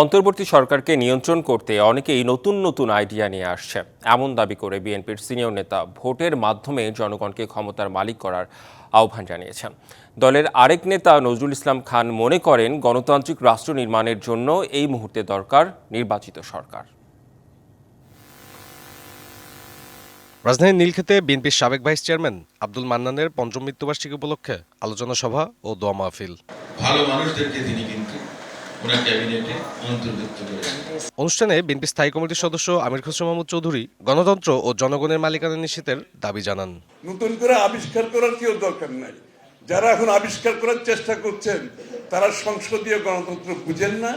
অন্তর্বর্তী সরকারকে নিয়ন্ত্রণ করতে অনেকেই নতুন নতুন আইডিয়া নিয়ে আসছে। এমন দাবি করে বিএনপির সিনিয়র নেতা ভোটের মাধ্যমে জনগণকে ক্ষমতার মালিক করার আহ্বান জানিয়েছেন। দলের আরেক নেতা নজরুল ইসলাম খান মনে করেন গণতান্ত্রিক রাষ্ট্র নির্মাণের জন্য এই মুহূর্তে দরকার নির্বাচিত সরকার। রাজধানীর নীলক্ষেতে বিএনপির সাবেক ভাইস চেয়ারম্যান আব্দুল মান্নানের পঞ্চম মৃত্যুবার্ষিকী উপলক্ষে আলোচনা সভা ও দোয়া মাহফিল। ভালো মানুষদেরকে তিনি কিন্তু ক্যাবিনেটে অন্তর্ভুক্ত অনুষ্ঠানে বিএনপি স্থায়ী কমিটির সদস্য আমির খসরু মাহমুদ চৌধুরী গণতন্ত্র ও জনগণের মালিকানা নিশ্চিতের দাবি জানান। নতুন করে আবিষ্কার করার কেউ দরকার নাই। যারা এখন আবিষ্কার করার চেষ্টা করছেন তারা সংসদীয় গণতন্ত্র বুঝেন না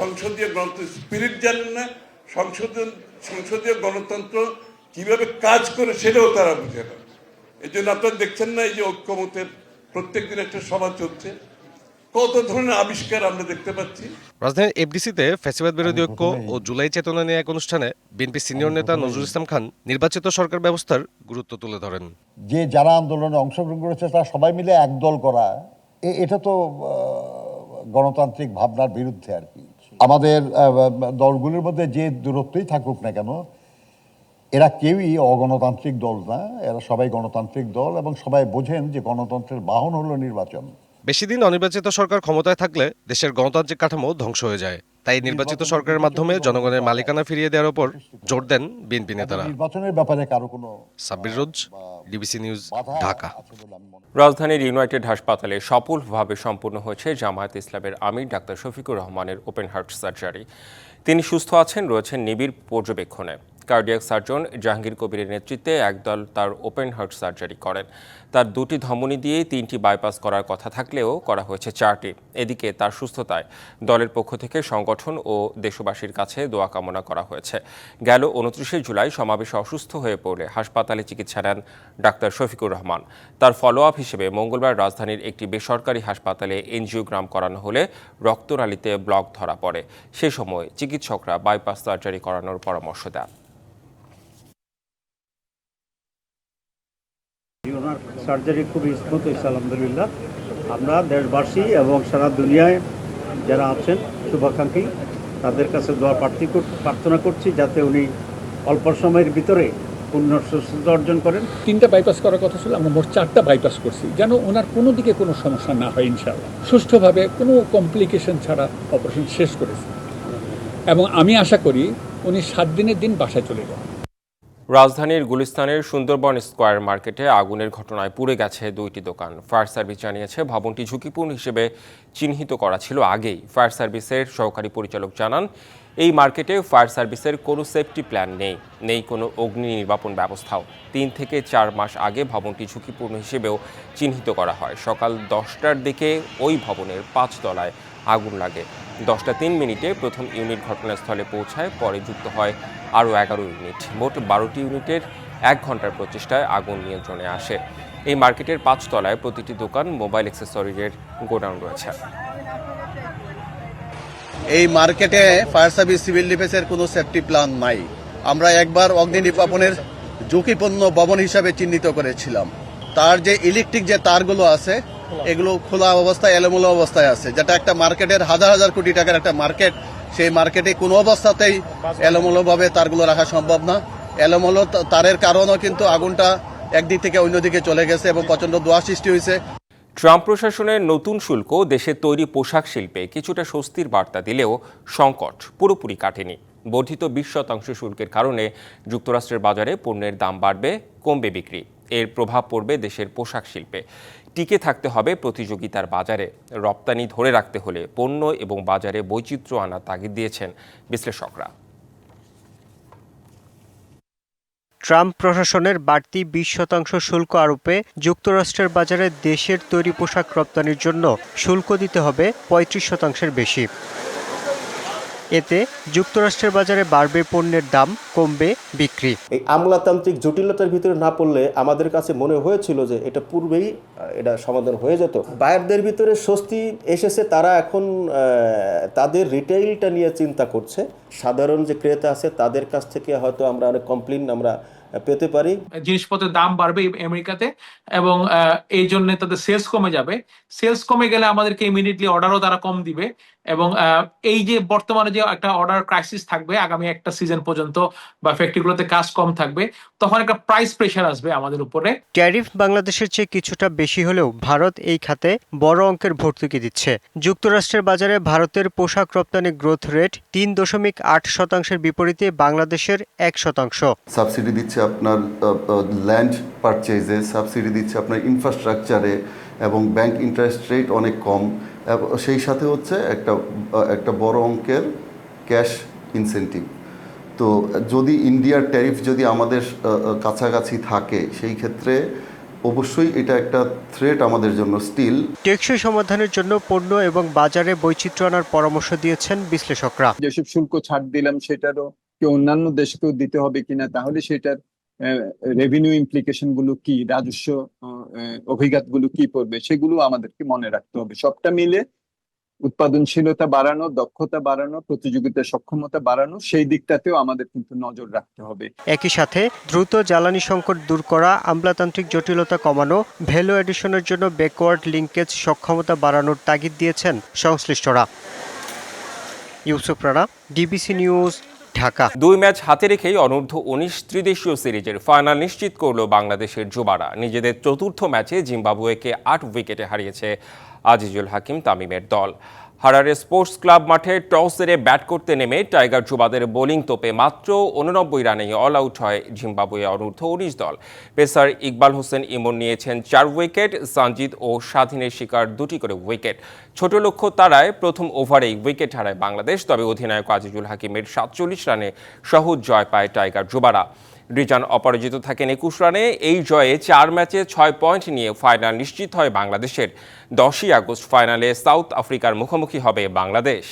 সংসদীয় গণতন্ত্র স্পিরিট জানেন না সংসদীয় সংসদীয় গণতন্ত্র কীভাবে কাজ করে সেটাও তারা বুঝে না। এই জন্য আপনারা দেখছেন না এই যে ঐক্যমতের প্রত্যেকদিন একটা সভা চলছে। কত ধরনের আবিষ্কার আমরা দেখতে পাচ্ছি? রাজধানীর এফডিসিতে ফ্যাসিবাদ বিরোধী ঐক্য ও জুলাই চেতনা নিয়ে এক অনুষ্ঠানে বিএনপি সিনিয়র নেতা নজরুল ইসলাম খান নির্বাচিত সরকার ব্যবস্থার গুরুত্ব তুলে ধরেন। যে যারা আন্দোলনে অংশগ্রহণ করেছে তারা সবাই মিলে একদল করা এ- এটা তো গণতান্ত্রিক ভাবনার বিরুদ্ধে আর কি। আমাদের দলগুলির মধ্যে যে দূরত্বই থাকুক না কেন এরা কেউই অগণতান্ত্রিক দল না এরা সবাই গণতান্ত্রিক দল এবং সবাই বোঝেন যে গণতন্ত্রের বাহন হলো নির্বাচন। বেশি দিন অনির্বাচিত সরকার ক্ষমতায় থাকলে দেশের গণতান্ত্রিক কাঠামো ধ্বংস হয়ে যায়। তাই নির্বাচিত সরকারের মাধ্যমে জনগণের মালিকানা ফিরিয়ে দেওয়ার উপর জোর দেন বিএনপি নেতারা। নির্বাচনের ব্যাপারে কারও কোনো সাব্বির রোজ ডিবিসি নিউজ ঢাকা। রাজধানীর ইউনাইটেড হাসপাতালে সফলভাবে সম্পূর্ণ হয়েছে জামায়াত ইসলামের আমির ডাক্তার শফিকুর রহমানের ওপেন হার্ট সার্জারি। তিনি সুস্থ আছেন রয়েছেন নিবিড় পর্যবেক্ষণে। কার্ডিয়াক সার্জন জাহাঙ্গীর কবিরের নেতৃত্বে একদল তার ওপেন হার্ট সার্জারি করেন। তার দুটি ধমনী দিয়ে তিনটি বাইপাস করার কথা থাকলেও করা হয়েছে চারটি। এদিকে তার সুস্থতায় দলের পক্ষ থেকে সংগঠন ও দেশবাসীর কাছে দোয়া কামনা করা হয়েছে। গেল উনত্রিশে জুলাই সমাবেশে অসুস্থ হয়ে পড়লে হাসপাতালে চিকিৎসা নেন ডাক্তার শফিকুর রহমান। তার ফলো আপ হিসেবে মঙ্গলবার রাজধানীর একটি বেসরকারি হাসপাতালে এনজিওগ্রাম করানো হলে রক্তনালীতে ব্লক ধরা পড়ে। সে সময় চিকিৎসকরা বাইপাস সার্জারি করানোর পরামর্শ দেন। ওনার সার্জারি খুবই স্মুথ হয়েছে, আলহামদুলিল্লাহ। আমরা দেশবাসী এবং সারা দুনিয়ায় যারা আছেন, শুভাকাঙ্ক্ষী, তাদের কাছে দোয়া প্রার্থী প্রার্থনা করছি যাতে উনি অল্প সময়ের ভিতরে পূর্ণ সুস্থতা অর্জন করেন। তিনটা বাইপাস করার কথা ছিল, আমরা মোট চারটা বাইপাস করছি। যেন ওনার কোনো দিকে কোনো সমস্যা না হয়, ইনশাআল্লাহ। সুষ্ঠুভাবে কোনো কমপ্লিকেশন ছাড়া অপারেশন শেষ করেছে। এবং আমি আশা করি উনি সাত দিনের দিন বাসায় চলে যান রাজধানীর গুলিস্তানের সুন্দরবন স্কয়ার মার্কেটে আগুনের ঘটনায় পুড়ে গেছে দুইটি দোকান। ফায়ার সার্ভিস জানিয়েছে, ভবনটি ঝুঁকিপূর্ণ হিসেবে চিহ্নিত করা ছিল আগেই। ফায়ার সার্ভিসের সহকারী পরিচালক জানান, এই মার্কেটে ফায়ার সার্ভিসের কোনো সেফটি প্ল্যান নেই নেই কোনো অগ্নি নির্বাপন ব্যবস্থাও। তিন থেকে চার মাস আগে ভবনটি ঝুঁকিপূর্ণ হিসেবেও চিহ্নিত করা হয়। সকাল দশটার দিকে ওই ভবনের পাঁচ তলায় আগুন লাগে। দশটা তিন মিনিটে প্রথম ইউনিট ঘটনাস্থলে পৌঁছায়, পরে যুক্ত হয় আরও এগারো ইউনিট। মোট বারোটি ইউনিটের এক ঘণ্টার প্রচেষ্টায় আগুন নিয়ন্ত্রণে আসে। এই মার্কেটের পাঁচ তলায় প্রতিটি দোকান মোবাইল অ্যাক্সেসরিজের গোডাউন রয়েছে। এই মার্কেটে ফায়ার সার্ভিস, সিভিল ডিফেন্সের কোনো সেফটি প্ল্যান নাই। আমরা একবার অগ্নি নির্বাপনের ঝুঁকিপূর্ণ ভবন হিসাবে চিহ্নিত করেছিলাম। তার যে ইলেকট্রিক যে তারগুলো আছে এগুলো খোলা অবস্থায় এলোমেলো অবস্থায় আছে। যেটা একটা মার্কেটের হাজার হাজার কোটি টাকার একটা মার্কেট সেই মার্কেটে কোনো অবস্থাতেই এলোমেলো ভাবে তারগুলো রাখা সম্ভব না। এলোমেলো তারের কারণও কিন্তু আগুনটা একদিক থেকে অন্যদিকে চলে গেছে এবং প্রচণ্ড দোয়া সৃষ্টি হয়েছে। ট্রাম্প প্রশাসনের নতুন শুল্ক দেশের তৈরি পোশাক শিল্পে কিছুটা স্বস্তির বার্তা দিলেও সংকট পুরোপুরি কাটেনি। বর্ধিত বিশ শতাংশ শুল্কের কারণে যুক্তরাষ্ট্রের বাজারে পণ্যের দাম বাড়বে কমবে বিক্রি। এর প্রভাব পড়বে দেশের পোশাক শিল্পে। টিকে থাকতে হবে প্রতিযোগিতার বাজারে। রপ্তানি ধরে রাখতে হলে পণ্য এবং বাজারে বৈচিত্র্য আনার তাগিদ দিয়েছেন বিশ্লেষকরা। ট্রাম্প প্রশাসনের বাড়তি বিশ শতাংশ শুল্ক আরোপে যুক্তরাষ্ট্রের বাজারে দেশের তৈরি পোশাক রপ্তানির জন্য শুল্ক দিতে হবে পঁয়ত্রিশ শতাংশের বেশি। এতে যুক্তরাষ্ট্রের বাজারে বাড়বে পণ্যের দাম কমবে বিক্রি। এই আমলাতান্ত্রিক জটিলতার ভিতরে না পড়লে আমাদের কাছে মনে হয়েছিল যে এটা পূর্বেই এটা সমাধান হয়ে যেত। বায়ারদের ভিতরে স্বস্তি এসেছে তারা এখন তাদের রিটেইলটা নিয়ে চিন্তা করছে। সাধারণ যে ক্রেতা আছে তাদের কাছ থেকে হয়তো আমরা অনেক কমপ্লেন আমরা পেতে পারি। জিনিসপত্রের দাম বাড়বে আমেরিকাতে এবং এই জন্য তাদের সেলস কমে যাবে। সেলস কমে গেলে আমাদেরকে ইমিডিয়েটলি অর্ডারও তারা কম দিবে। এবং এই যে বর্তমানে যে একটা অর্ডার ক্রাইসিস থাকবে আগামী একটা সিজন পর্যন্ত বা ফ্যাক্টরিগুলোতে কাজ কম থাকবে তখন একটা প্রাইস প্রেশার আসবে আমাদের উপরে। ট্যারিফ বাংলাদেশের চেয়ে কিছুটা বেশি হলেও ভারত এই খাতে বড় অঙ্কের ভর্তুকি দিচ্ছে। যুক্তরাষ্ট্রের বাজারে ভারতের পোশাক রপ্তানি গ্রোথ রেট তিন দশমিক আট শতাংশের বিপরীতে বাংলাদেশের এক শতাংশ। সাবসিডি দিচ্ছে আপনার ল্যান্ড পারচেজে সাবসিডি দিচ্ছে আপনার ইনফ্রাস্ট্রাকচারে এবং ব্যাংক ইন্টারেস্ট রেট অনেক কম। এবং সেই সাথে হচ্ছে একটা একটা বড় অঙ্কের ক্যাশ ইনসেন্টিভ। তো যদি ইন্ডিয়ার ট্যারিফ যদি আমাদের কাছাকাছি থাকে সেই ক্ষেত্রে অবশ্যই এটা একটা থ্রেট আমাদের জন্য স্টিল টেকসই সমাধানের জন্য পণ্য এবং বাজারে বৈচিত্র্য আনার পরামর্শ দিয়েছেন বিশ্লেষকরা। যেসব শুল্ক ছাড় দিলাম সেটারও কি অন্যান্য দেশকেও দিতে হবে কিনা তাহলে সেটার রেভিনিউ ইমপ্লিকেশনগুলো কি, রাজস্ব অভিঘাতগুলো কি পড়বে, সেগুলো আমাদেরকে মনে রাখতে হবে। সবটা মিলে উৎপাদনশীলতা বাড়ানো, দক্ষতা বাড়ানো, প্রতিযোগিতা সক্ষমতা বাড়ানো, সেই দিকটাতেও আমাদের কিন্তু নজর রাখতে হবে। একই সাথে দ্রুত জ্বালানি সংকট দূর করা, আমলাতান্ত্রিক জটিলতা কমানো ভ্যালু এডিশনের জন্য ব্যাকওয়ার্ড লিঙ্কেজ সক্ষমতা বাড়ানোর তাগিদ দিয়েছেন সংশ্লিষ্টরা। Yusuf Rana DBC news Dhaka. দুই ম্যাচ হাতে রেখেই অনূর্ধ্ব উনিশ ত্রিদেশীয় সিরিজের ফাইনাল নিশ্চিত করল বাংলাদেশের যুবারা। নিজেদের চতুর্থ ম্যাচে জিম্বাবুয়েকে আট উইকেটে হারিয়েছে আজিজুল হাকিম তামিমের দল। হারারে স্পোর্টস ক্লাব মাঠে টস সেরে ব্যাট করতে নেমে টাইগার জুবাদের বোলিং তোপে মাত্র উননব্বই রানেই অল আউট হয় জিম্বাবুয়ে অনূর্ধ্ব উনিশ দল। পেসার ইকবাল হোসেন ইমন নিয়েছেন চার উইকেট, সানজিদ ও স্বাধীনের শিকার দুটি করে উইকেট। ছোট লক্ষ্য তারায় প্রথম ওভারেই উইকেট হারায় বাংলাদেশ, তবে অধিনায়ক আজিজুল হাকিমের সাতচল্লিশ রানে সহজ জয় পায় টাইগার যুবারা রিজান অপরাজিত থাকেন একুশ রানে। এই জয়ে চার ম্যাচে ছয় পয়েন্ট নিয়ে ফাইনাল নিশ্চিত হয় বাংলাদেশের। দশই আগস্ট ফাইনালে সাউথ আফ্রিকার মুখোমুখি হবে বাংলাদেশ।